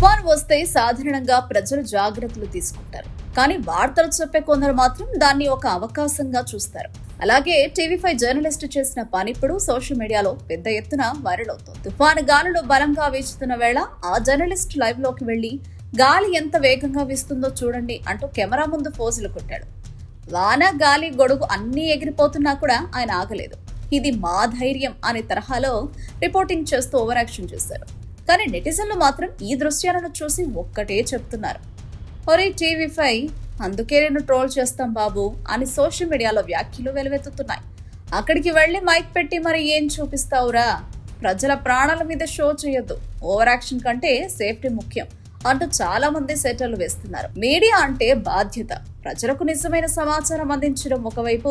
తుఫాన్ వస్తే సాధారణంగా ప్రజలు జాగ్రత్తలు తీసుకుంటారు. కానీ వార్తలు చెప్పే కొందరు మాత్రం దాన్ని ఒక అవకాశంగా చూస్తారు. అలాగే టీవీ ఫైవ్ జర్నలిస్ట్ చేసిన పని ఇప్పుడు సోషల్ మీడియాలో పెద్ద ఎత్తున వైరల్ అవుతుంది. తుఫాను గాలులు బలంగా వీచుతున్న వేళ ఆ జర్నలిస్ట్ లైవ్లోకి వెళ్ళి గాలి ఎంత వేగంగా వీస్తుందో చూడండి అంటూ కెమెరా ముందు పోజులు కొట్టాడు. వాన గాలి గొడుగు అన్నీ ఎగిరిపోతున్నా కూడా ఆయన ఆగలేదు. ఇది మా ధైర్యం అనే తరహాలో రిపోర్టింగ్ చేస్తూ ఓవర్ యాక్షన్ చేశారు. కానీ నెటిజన్లు మాత్రం ఈ దృశ్యాలను చూసి ఒక్కటే చెప్తున్నారు. ఒరే టీవీ ఫైవ్ అందుకే నేను ట్రోల్ చేస్తాం బాబు అని సోషల్ మీడియాలో వ్యాఖ్యలు వెలువెత్తుతున్నాయి. అక్కడికి వెళ్ళి మైక్ పెట్టి మరి ఏం చూపిస్తావురా? ప్రజల ప్రాణాల మీద షో చేయొద్దు. ఓవర్ యాక్షన్ కంటే సేఫ్టీ ముఖ్యం. అంటూ చాలా మంది సెటర్లు వేస్తున్నారు. మీడియా అంటే బాధ్యత. ప్రజలకు నిజమైన సమాచారం అందించడం ఒకవైపు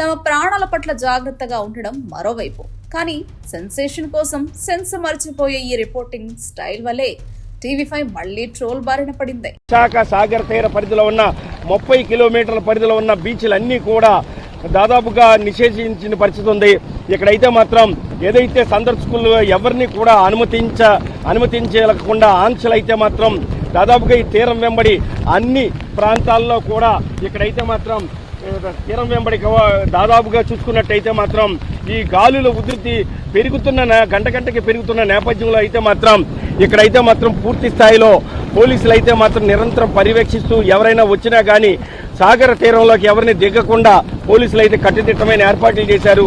తమ ప్రాణాల పట్ల జాగ్రత్తగా ఉండడం మరోవైపు. కానీ సెన్సేషన్ కోసం సెన్స్ మర్చిపోయే ఈ రిపోర్టింగ్ స్టైల్ వల్లే టీవీ ఫైవ్ మళ్ళీ ట్రోల్ బారిన పడింది. విశాఖ సాగర్ తీర పరిధిలో ఉన్న ముప్పై కిలోమీటర్ల పరిధిలో ఉన్న బీచ్లన్నీ కూడా దాదాపుగా నిషేధించిన పరిస్థితి ఉంది. ఇక్కడైతే మాత్రం ఏదైతే సందర్శకులు ఎవరిని కూడా అనుమతించ అనుమతించకుండా ఆంక్షలు అయితే మాత్రం దాదాపుగా ఈ తీరం వెంబడి అన్ని ప్రాంతాల్లో కూడా ఇక్కడైతే మాత్రం తీరం వెంబడి దాదాపుగా చూసుకున్నట్టయితే మాత్రం ఈ గాలుల ఉధృతి పెరుగుతున్న గంట గంటకి పెరుగుతున్న నేపథ్యంలో అయితే మాత్రం ఇక్కడైతే మాత్రం పూర్తి స్థాయిలో పోలీసులు అయితే మాత్రం నిరంతరం పర్యవేక్షిస్తూ ఎవరైనా వచ్చినా కానీ సాగర తీరంలోకి ఎవరిని దిగకుండా పోలీసులు అయితే కట్టుదిట్టమైన ఏర్పాట్లు చేశారు.